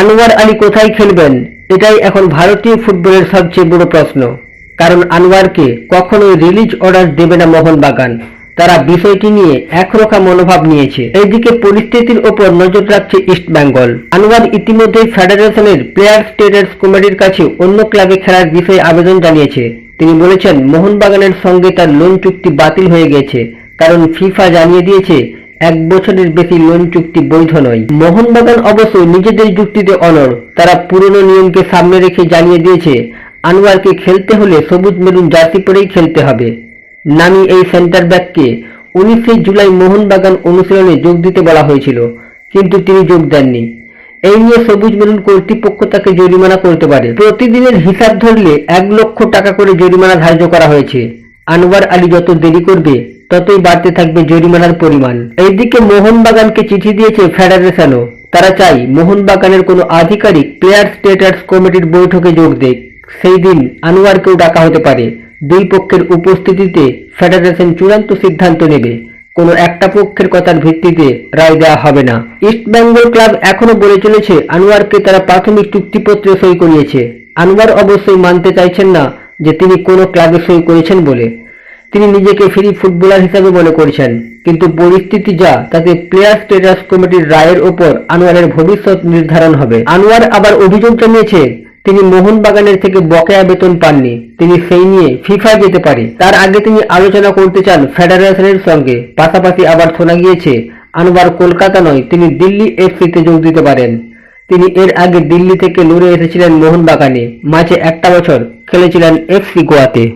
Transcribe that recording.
আনোয়ার আলী কোথায় খেলবেন? এটাই এখন ভারতীয় ফুটবলের সবচেয়ে বড় প্রশ্ন। কারণ আনোয়ারকে কখনোই রিলিজ অর্ডার দেবে না মোহনবাগান। তারা বিষয়টি নিয়ে একরোখা মনোভাব নিয়েছে। এইদিকে পরিস্থিতির ওপর নজর রাখছে ইস্টবেঙ্গল আনোয়ার ইতিমধ্যেই ফেডারেশনের প্লেয়ার স্টেটাস কমিটির কাছে অন্য ক্লাবে খেলার বিষয়ে আবেদন জানিয়েছে। তিনি বলেছেন, মোহনবাগানের সঙ্গে তার লোন চুক্তি বাতিল হয়ে গেছে। কারণ ফিফা জানিয়ে দিয়েছে এক বছরের বেশি লোন চুক্তি বৈধ নয়। মোহনবাগান অবশ্য নিজেদের যুক্তিতে অনড় তারা পুরনো নিয়মকে সামনে রেখে জানিয়ে দিয়েছে, আনোয়ারকে খেলতে হলে সবুজ মেরুন জার্সি পরেই খেলতে হবে। নামি এই সেন্টার ব্যাককে উনিশে জুলাই মোহনবাগান অনুশীলনে যোগ দিতে বলা হয়েছিল, কিন্তু তিনি যোগ দেননি। এই নিয়ে সবুজ মেরুন কর্তৃপক্ষ তাকে জরিমানা করতে পারে। প্রতিদিনের হিসাব ধরলে এক লক্ষ টাকা করে জরিমানা ধার্য করা হয়েছে। আনোয়ার আলী যত দেরি করবে ততই বাড়তে থাকবে জরিমানার পরিমাণ। এইদিকে মোহনবাগানকে চিঠি দিয়েছে ফেডারেশনও। তারা চাই মোহনবাগানের কোনো আধিকারিক প্লেয়ার স্টেটাস কমিটির বৈঠকে যোগ দেয় সেই দিন আনোয়ারকেও ডাকা হতে পারে। দুই পক্ষের উপস্থিতিতে ফেডারেশন চূড়ান্ত সিদ্ধান্ত নেবে। কোনো একটা পক্ষের কথার ভিত্তিতে রায় দেওয়া হবে না। ইস্ট বেঙ্গল ক্লাব এখনও বলে চলেছে, আনোয়ারকে তারা প্রাথমিক চুক্তিপত্রে সই করিয়েছে। আনোয়ার অবশ্যই মানতে চাইছেন না যে তিনি কোনো ক্লাবে সই করেছেন বলে। তিনি নিজেকে ফ্রি ফুটবলার হিসাবে মনে করছেন। কিন্তু পরিস্থিতি যা, তাতে প্লেয়ার স্টেটাস কমিটির রায়ের ওপর আনোয়ারের ভবিষ্যৎ নির্ধারণ হবে। আনোয়ার আবার অভিযোগ জানিয়েছে, তিনি মোহনবাগানের থেকে বকেয়া বেতন পাননি। তিনি সেই নিয়ে ফিফা যেতে পারে। তার আগে তিনি আলোচনা করতে চান ফেডারেশনের সঙ্গে। পাশাপাশি আবার শোনা গিয়েছে, আনোয়ার কলকাতা নয়, তিনি দিল্লি এফসিতে যোগ দিতে পারেন। তিনি এর আগে দিল্লি থেকে লড়ে এসেছিলেন মোহনবাগানে। মাঝে একটা বছর খেলেছিলেন এফসি গোয়াতে।